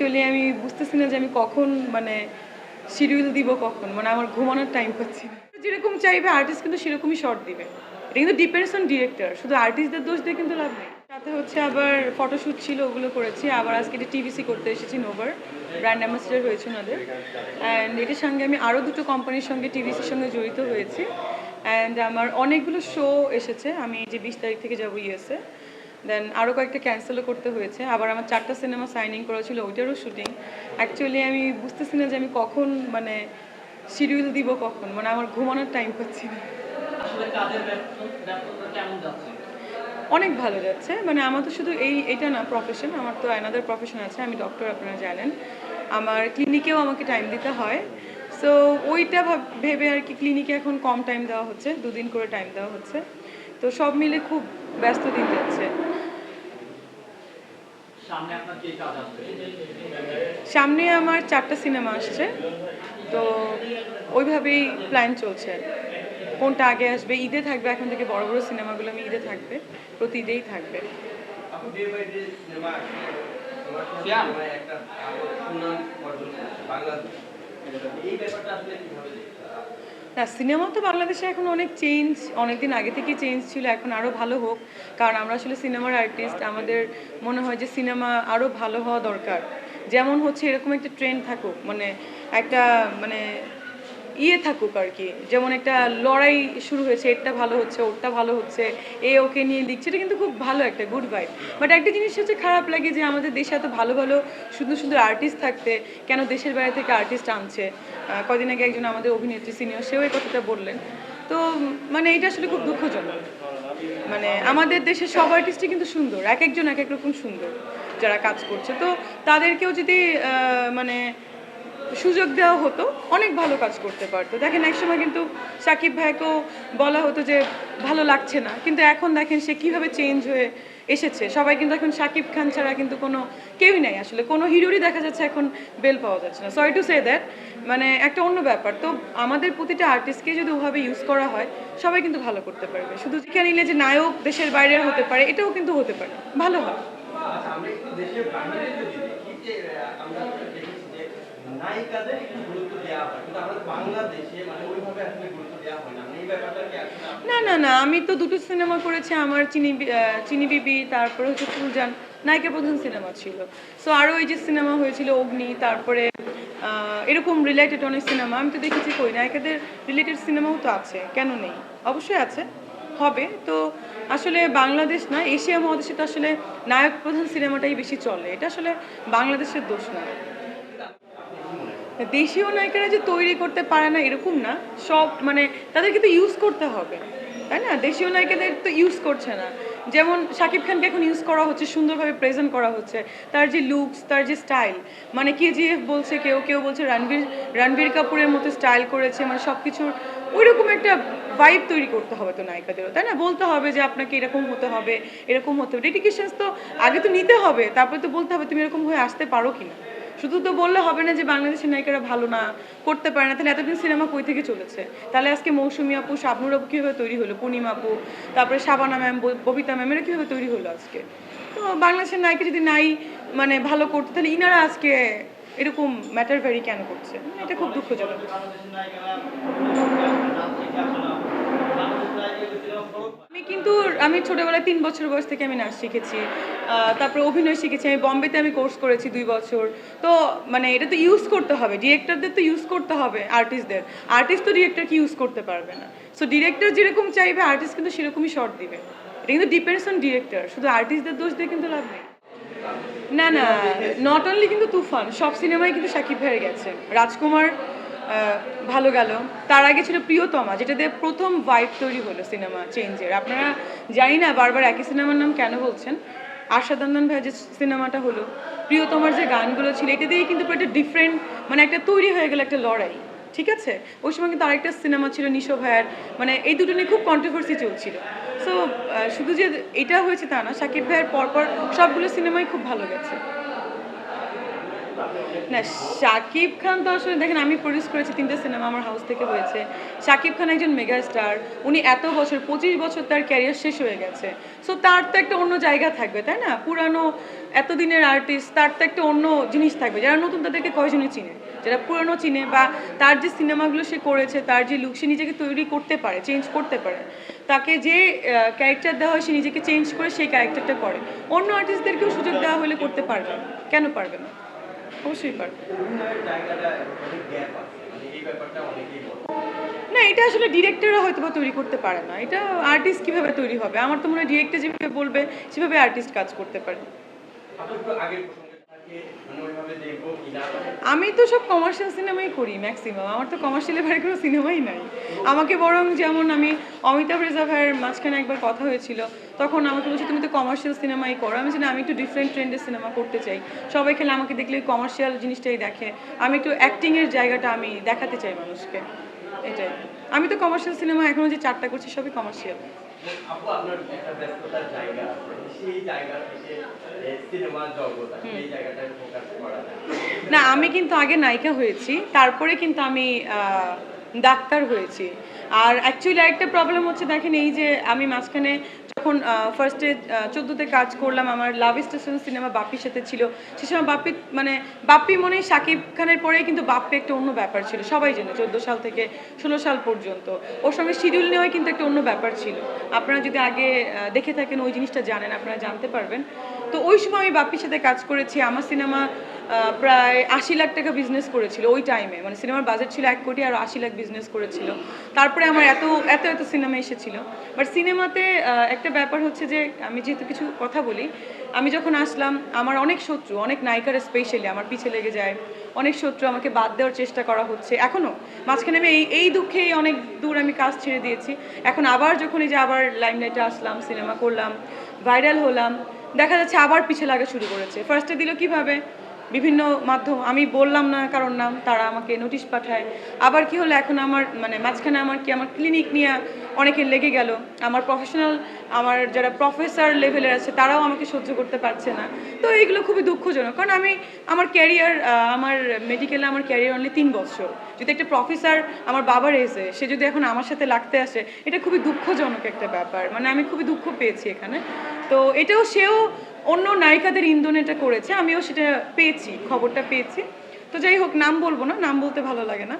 Actually আমি বুঝতেছি না যে আমি কখন মানে শিডিউল দিব কখন মানে আমার ঘুমানোর টাইম পাচ্ছি না। যেরকম চাইবে আর্টিস্ট কিন্তু সেরকমই শর্ট দিবে। এটা কিন্তু ডিপেন্ডস অন ডিরেক্টর শুধু আর্টিস্টদের দোষ দিয়ে কিন্তু লাভ নেই। সাথে হচ্ছে আবার ফটোশ্যুট ছিল, ওগুলো করেছি। আবার আজকে এটা টিভিসি করতে এসেছি নোভার ব্র্যান্ড অ্যাম্বাসেডার হয়েছে ওনাদের। অ্যান্ড এটার সঙ্গে আমি আরও দুটো কোম্পানির সঙ্গে টিভিসির সঙ্গে জড়িত হয়েছি। অ্যান্ড আমার অনেকগুলো শো এসেছে। আমি যে বিশ তারিখ থেকে যাব ইউএসএ দেন আরও কয়েকটা ক্যান্সেলও করতে হয়েছে। আবার আমার চারটা সিনেমা সাইনিং করা ছিল ওইটারও শুটিং অ্যাকচুয়ালি আমি বুঝতেছি না যে আমি কখন মানে শিডিউল দিব কখন। মানে আমার ঘুমানোর টাইম পাচ্ছি না। অনেক ভালো যাচ্ছে। মানে আমার তো শুধু এই এটা না প্রফেশন আমার তো অ্যানাদার প্রফেশন আছে আমি ডক্টর আপনারা জানেন। আমার ক্লিনিকেও আমাকে টাইম দিতে হয়। সো ওইটা ভেবে আর কি ক্লিনিকে এখন কম টাইম দেওয়া হচ্ছে দুদিন করে টাইম দেওয়া হচ্ছে। তো সব মিলে খুব ব্যস্ত দিন যাচ্ছে। সামনে আপনার কি কাজ আছে? সামনে আমার চারটা সিনেমা আসছে। তো ওইভাবেই প্ল্যান চলছে কোনটা আগে আসবে ঈদে থাকবে এখন থেকে বড় বড় সিনেমাগুলো আমি ঈদে থাকবে প্রতি ঈদেই থাকবে। এই ব্যাপারটা আসলে কীভাবে না, সিনেমা তো বাংলাদেশে এখন অনেক চেঞ্জ অনেকদিন আগে থেকে চেঞ্জ ছিল, এখন আরও ভালো হোক। কারণ আমরা আসলে সিনেমার আর্টিস্ট আমাদের মনে হয় যে সিনেমা আরও ভালো হওয়া দরকার। যেমন হচ্ছে এরকম একটা ট্রেন্ড থাকুক মানে একটা মানে ইয়ে থাকুক আর কি। যেমন একটা লড়াই শুরু হয়েছে, এটা ভালো হচ্ছে, ওরটা ভালো হচ্ছে, এ ওকে নিয়ে লিখছে, এটা কিন্তু খুব ভালো একটা গুড ভাইব বাট একটা জিনিস হচ্ছে খারাপ লাগে যে আমাদের দেশে এত ভালো ভালো, সুন্দর সুন্দর আর্টিস্ট থাকতে, কেন দেশের বাইরে থেকে আর্টিস্ট আনছে? কদিন আগে একজন আমাদের অভিনেত্রী সিনিয়র সেও এই কথাটা বললেন। তো মানে এটা আসলে খুব দুঃখজনক। মানে আমাদের দেশের সব আর্টিস্টই কিন্তু সুন্দর, এক একজন এক এক রকম সুন্দর যারা কাজ করছে। তো তাদেরকেও যদি মানে সুযোগ দেওয়া হতো, অনেক ভালো কাজ করতে পারতো। দেখেন, একসময় কিন্তু সাকিব ভাইকেও বলা হতো যে, ভালো লাগছে না। কিন্তু এখন দেখেন, সে কীভাবে চেঞ্জ হয়ে এসেছে। সবাই কিন্তু এখন সাকিব খান ছাড়া কিন্তু কোনো কেউই নাই। আসলে কোনো হিরোরই দেখা যাচ্ছে এখন বেল পাওয়া যাচ্ছে না। সরি টু সে দ্যাট মানে একটা অন্য ব্যাপার। তো আমাদের প্রতিটা আর্টিস্টকে যদি ওভাবে ইউজ করা হয়, সবাই কিন্তু ভালো করতে পারবে। শুধু যেখানে নিলে যে নায়ক দেশের বাইরের হতে পারে, এটাও কিন্তু হতে পারে। ভালো হয়। নায়িকাদের একটু গুরুত্ব দেওয়া হয়। কিন্তু আমাদের বাংলাদেশে মানে ওইভাবে আসলে গুরুত্ব দেওয়া হয় না। মানে না না না, আমি তো দুটো সিনেমা করেছি। আমার চিনি চিনি বিবি, তারপরে হচ্ছে ফুলজান, নায়িকা প্রধান সিনেমা ছিল। সো আরও এই যে সিনেমা হয়েছিল, অগ্নি, তারপরে এরকম রিলেটেড অনেক সিনেমা। আমি তো দেখেছি কই, নায়িকাদের রিলেটেড সিনেমাও তো আছে। কেন নেই? অবশ্যই আছে। হবে। তো আসলে বাংলাদেশ না, এশিয়া মহাদেশে তো আসলে নায়ক প্রধান সিনেমাটাই বেশি চলে। এটা আসলে বাংলাদেশের দোষ না। দেশীয় নায়িকারা যে তৈরি করতে পারে না এরকম না, সব মানে তাদেরকে তো ইউজ করতে হবে, তাই না? দেশীয় নায়িকাদের তো ইউজ করছে না। যেমন শাকিব খানকে এখন ইউজ করা হচ্ছে, সুন্দরভাবে প্রেজেন্ট করা হচ্ছে, তার যে লুকস তার যে স্টাইল মানে কেজিএফ বলছে কেউ কেউ বলছে রণবীর রণবীর কাপুরের মতো স্টাইল করেছে মানে সব কিছুর ওইরকম একটা ভাইব তৈরি করতে হবে তো নায়িকাদেরও, তাই না? বলতে হবে যে আপনাকে এরকম হতে হবে, এরকম হতে হবে। ডেডিকেশনস তো আগে তো নিতে হবে, তারপরে তো বলতে হবে তুমি এরকম হয়ে আসতে পারো কিনা। শুধু তো বললে হবে না যে বাংলাদেশের নায়িকারা ভালো না, করতে পারে না। তাহলে এতদিন সিনেমা কই থেকে চলেছে? তাহলে আজকে মৌসুমী আপু, শাবনুর আপু কীভাবে তৈরি হলো? পূর্ণিমা আপু, তারপরে শাবানা ম্যাম ববিতা ম্যাম, এরা কীভাবে তৈরি হলো আজকে? তো বাংলাদেশের নায়িকা যদি নাই মানে ভালো করতে, তাহলে ইনারা আজকে এরকম ম্যাটার ভ্যারি কেন করছে? এটা খুব দুঃখজনক। আমি কিন্তু, আমি ছোটবেলায় তিন বছর বয়স থেকে আমি নাচ শিখেছি। তারপরে অভিনয় শিখেছি। আমি বম্বেতে আমি কোর্স করেছি দুই বছর। তো মানে এটা তো ইউজ করতে হবে। ডিরেক্টরদের তো ইউজ করতে হবে আর্টিস্টদের আর্টিস্ট তো ডিরেক্টরকে ইউজ করতে পারবে না। সো ডিরেক্টর যেরকম চাইবে আর্টিস্ট কিন্তু সেরকমই শর্ট দিবে। এটা কিন্তু ডিপেন্ডস অন ডিরেক্টর শুধু আর্টিস্টদের দোষ দিয়ে কিন্তু লাভ নেই। না না নট অনলি কিন্তু তুফান, সব সিনেমায় কিন্তু সাকিব ভাইয়ের গেছে। রাজকুমার ভালো গেল। তার আগে ছিল প্রিয়তমা, যেটা দিয়ে প্রথম ভাইব তৈরি হলো সিনেমা চেঞ্জের আপনারা জানি না বারবার একই সিনেমার নাম কেন বলছেন? আশাদন্দন ভাই যে সিনেমাটা হলো, প্রিয়তমার যে গানগুলো ছিল, এটা দিয়েই কিন্তু একটা ডিফারেন্ট মানে একটা তৈরি হয়ে গেল একটা লড়াই, ঠিক আছে? ওই সময় কিন্তু আরেকটা সিনেমা ছিল নিশো ভাইয়ার মানে এই দুটো নিয়ে খুব কন্ট্রোভার্সি চলছিল। সো শুধু যে এটা হয়েছে তা না, সাকিব ভাইয়ের পরপর সবগুলো সিনেমাই খুব ভালো গেছে। না, শাকিব খান তো আসলে দেখেন, আমি প্রডিউস করেছি তিনটে সিনেমা আমার হাউস থেকে হয়েছে। শাকিব খান একজন মেগা স্টার উনি এত বছর, পঁচিশ বছর তার ক্যারিয়ার শেষ হয়ে গেছে। সো তার তো একটা অন্য জায়গা থাকবে, তাই না? পুরানো, এতদিনের আর্টিস্ট তার তো একটা অন্য জিনিস থাকবে। যারা নতুন তাদেরকে কয়জনে চিনে? যারা পুরানো চিনে বা তার যে সিনেমাগুলো সে করেছে, তার যে লুক সে নিজেকে তৈরি করতে পারে চেঞ্জ করতে পারে। তাকে যে ক্যারেক্টার দেওয়া হয়, সে নিজেকে চেঞ্জ করে সেই ক্যারেক্টারটা করে। অন্য আর্টিস্টদেরকেও সুযোগ দেওয়া হলে করতে পারবে কেন পারবে না? অবশ্যই পারবে। অভিনয়ের জায়গাটা অনেক গ্যাপ আছে মানে এই ব্যাপারটা অনেকেই বলে না এটা আসলে ডিরেক্টররা হয়তো বা তৈরি করতে পারে না। এটা আর্টিস্ট কীভাবে তৈরি হবে? আমার তো মনে হয় ডিরেক্টর যেভাবে বলবে সেভাবে আর্টিস্ট কাজ করতে পারে। মানে আমি তো সব কমার্শিয়াল সিনেমাই করি ম্যাক্সিমাম আমার তো কমার্শিয়ালের বাইরে কোনো সিনেমাই নাই। আমাকে বরং যেমন আমি অমিতাভ রেজা ভাইয়ের মাঝখানে একবার কথা হয়েছিল, তখন আমাকে বলছে, তুমি তো কমার্শিয়াল সিনেমাই করো। আমি জানি আমি একটু ডিফারেন্ট ট্রেন্ডের সিনেমা করতে চাই। সবাই খেলে আমাকে দেখলে কমার্শিয়াল জিনিসটাই দেখে। আমি একটু অ্যাক্টিংয়ের জায়গাটা আমি দেখাতে চাই মানুষকে। এটাই। আমি তো কমার্শিয়াল সিনেমা এখনও যে চারটা করছি, সবই কমার্শিয়াল আপু আপনার একটা ব্যস্ততার জায়গা আছে। সেই জায়গা থেকে সিনেমা জগৎ জায়গাটায় ফোকাস করা না আমি কিন্তু আগে নায়িকা হয়েছি। তারপরে কিন্তু আমি আহ, ডাক্তার হয়েছি। আর অ্যাকচুয়ালি একটা প্রবলেম হচ্ছে দেখেন এই যে আমি মাঝখানে যখন ফার্স্টে চোদ্দোতে কাজ করলাম আমার লাভ স্টেশন সিনেমা বাপির সাথে ছিল। সে সময় বাপি মানে বাপ্পি মনে শাকিব খানের পরেই কিন্তু বাপ্পি একটা অন্য ব্যাপার ছিল। সবাই জানে চোদ্দ সাল থেকে ষোলো সাল পর্যন্ত। ওর সঙ্গে শিডিউল নেওয়াই কিন্তু একটা অন্য ব্যাপার ছিল। আপনারা যদি আগে দেখে থাকেন ওই জিনিসটা জানেন আপনারা জানতে পারবেন। তো ওই সময় আমি বাপ্পির সাথে কাজ করেছি। আমার সিনেমা প্রায় আশি লাখ টাকা বিজনেস করেছিল ওই টাইমে মানে সিনেমার বাজেট ছিল এক কোটি আর আশি লাখ বিজনেস করেছিল। তারপরে আমার এত এত এত সিনেমা এসেছিল। বাট সিনেমাতে আহ, একটা ব্যাপার হচ্ছে যে, আমি যেহেতু কিছু কথা বলি, আমি যখন আসলাম, আমার অনেক শত্রু, অনেক নায়িকার স্পেশালি আমার পিছে লেগে যায়। অনেক শত্রু আমাকে বাদ দেওয়ার চেষ্টা করা হচ্ছে। এখনও মাঝখানে আমি এই এই দুঃখেই অনেক দূর আমি কাজ ছেড়ে দিয়েছি। এখন আবার যখন এই যে আবার লাইমলাইটে আসলাম সিনেমা করলাম ভাইরাল হলাম, দেখা যাচ্ছে আবার পিছে লাগা শুরু করেছে। ফার্স্টে দিল কীভাবে? বিভিন্ন মাধ্যম, আমি বললাম না কারোর নাম, তারা আমাকে নোটিশ পাঠায়। আবার কি হলো, এখন আমার মানে মাঝখানে আমার কি, আমার ক্লিনিক নিয়ে অনেকে লেগে গেল। আমার প্রফেশনাল আমার যারা প্রফেসর লেভেলের আছে, তারাও আমাকে সহ্য করতে পারছে না। তো এইগুলো খুবই দুঃখজনক। কারণ আমি, আমার ক্যারিয়ার আমার মেডিকেলে আমার ক্যারিয়ার অনলি তিন বছর। যদি একটা প্রফেসর আমার বাবার এসে, সে যদি এখন আমার সাথে লাগতে আসে, এটা খুবই দুঃখজনক একটা ব্যাপার। মানে আমি খুবই দুঃখ পেয়েছি এখানে। তো এটাও সেও অন্য নায়িকাদের ইন্ধন এটা করেছে, আমিও সেটা পেয়েছি, খবরটা পেয়েছি। তো যাই হোক, নাম বলব না, নাম বলতে ভালো লাগে না।